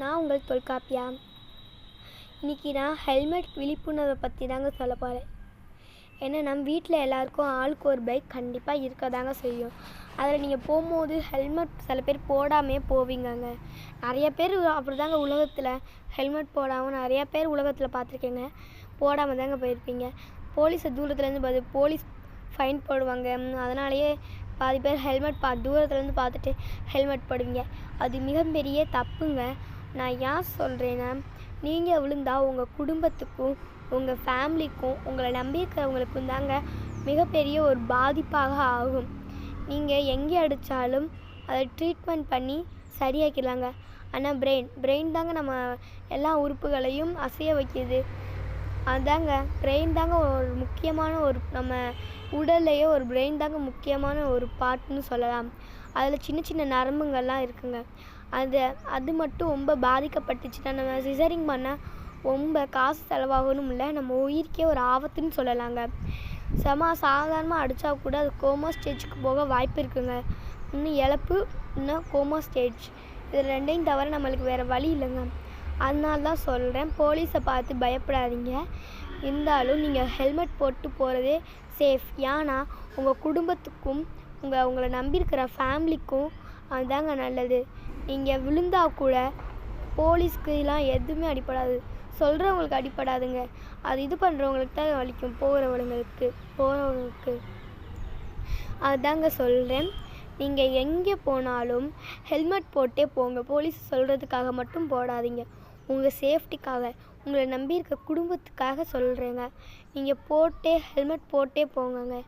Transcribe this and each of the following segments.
நான் உங்கள் தொல்காப்பியா? இன்றைக்கி நான் ஹெல்மெட் விழிப்புணர்வை பற்றி தாங்க சொல்ல போகிறேன் ஏன்னா நம்ம வீட்டில் எல்லாருக்கும் ஆளுக்கு ஒரு பைக் கண்டிப்பாக இருக்க தாங்க செய்யும். அதில் நீங்கள் போகும்போது ஹெல்மெட் சில பேர் போடாமே போவீங்கங்க. நிறைய பேர் அப்படி தாங்க உலகத்தில் ஹெல்மெட் போடாமல் நிறையா பேர் உலகத்தில் பார்த்துருக்கேங்க. போடாமல் தாங்க போயிருப்பீங்க. போலீஸை தூரத்துலேருந்து பார்த்து போலீஸ் ஃபைன் போடுவாங்க. அதனாலேயே பாதி பேர் ஹெல்மெட் பா தூரத்துலேருந்து பார்த்துட்டு ஹெல்மெட் போடுவீங்க. அது மிகப்பெரிய தப்புங்க. நான் ஏன் சொல்கிறேன்னா நீங்கள் விழுந்தா உங்கள் குடும்பத்துக்கும் உங்கள் ஃபேமிலிக்கும் உங்களை நம்பியிருக்கிறவங்களுக்கும் தாங்க மிகப்பெரிய ஒரு பாதிப்பாக ஆகும். நீங்கள் எங்கே அடித்தாலும் அதை ட்ரீட்மெண்ட் பண்ணி சரியாக்கிடலாங்க. ஆனால் பிரெயின் பிரெயின் தாங்க நம்ம எல்லா உறுப்புகளையும் அசைய வைக்கிது. அதாங்க பிரெயின் தாங்க ஒரு முக்கியமான ஒரு நம்ம உடல்லையே ஒரு பிரெயின் தாங்க முக்கியமான ஒரு பார்ட்னு சொல்லலாம். அதில் சின்ன சின்ன நரம்புங்கள்லாம் இருக்குங்க. அது அது மட்டும் ரொம்ப பாதிக்கப்பட்டுச்சுன்னா நம்ம சிசரிங் பண்ணால் ரொம்ப காசு செலவாகணும் இல்லை. நம்ம உயிருக்கே ஒரு ஆபத்துன்னு சொல்லலாங்க. செம சாதாரணமாக அடித்தா கூட அது கோமா ஸ்டேஜுக்கு போக வாய்ப்பு இருக்குங்க. இன்னும் இழப்பு இன்னும் கோமா ஸ்டேஜ் இது ரெண்டையும் தவிர நம்மளுக்கு வேறு வழி இல்லைங்க. அதனால தான் சொல்கிறேன் போலீஸை பார்த்து பயப்படாதீங்க. இருந்தாலும் நீங்கள் ஹெல்மெட் போட்டு போகிறதே சேஃப் ஏன்னா உங்கள் குடும்பத்துக்கும் உங்கள் உங்களை நம்பியிருக்கிற ஃபேமிலிக்கும் அதுதாங்க நல்லது. நீங்கள் விழுந்தா கூட போலீஸ்க்குலாம் எதுவுமே அடிப்படாது சொல்கிறவங்களுக்கு அடிப்படாதுங்க அது இது பண்ணுறவங்களுக்கு தான் வலிக்கும். போகிறவங்களுக்கு போகிறவங்களுக்கு அதுதாங்க சொல்கிறேன் நீங்கள் எங்கே போனாலும் ஹெல்மெட் போட்டே போங்க. போலீஸ் சொல்கிறதுக்காக மட்டும் போடாதீங்க. உங்கள் சேஃப்டிக்காக உங்களை நம்பி இருக்க குடும்பத்துக்காக சொல்கிறேங்க நீங்கள் போட்டே ஹெல்மெட் போட்டே போங்கங்க.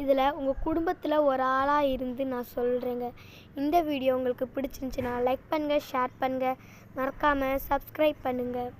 இதில் உங்கள் குடும்பத்தில் ஒரு ஆளாக இருந்து நான் சொல்கிறேங்க இந்த வீடியோ உங்களுக்கு பிடிச்சிருந்துச்சுன்னா லைக் பண்ணுங்கள் ஷேர் பண்ணுங்கள் மறக்காமல் சப்ஸ்கிரைப் பண்ணுங்கள்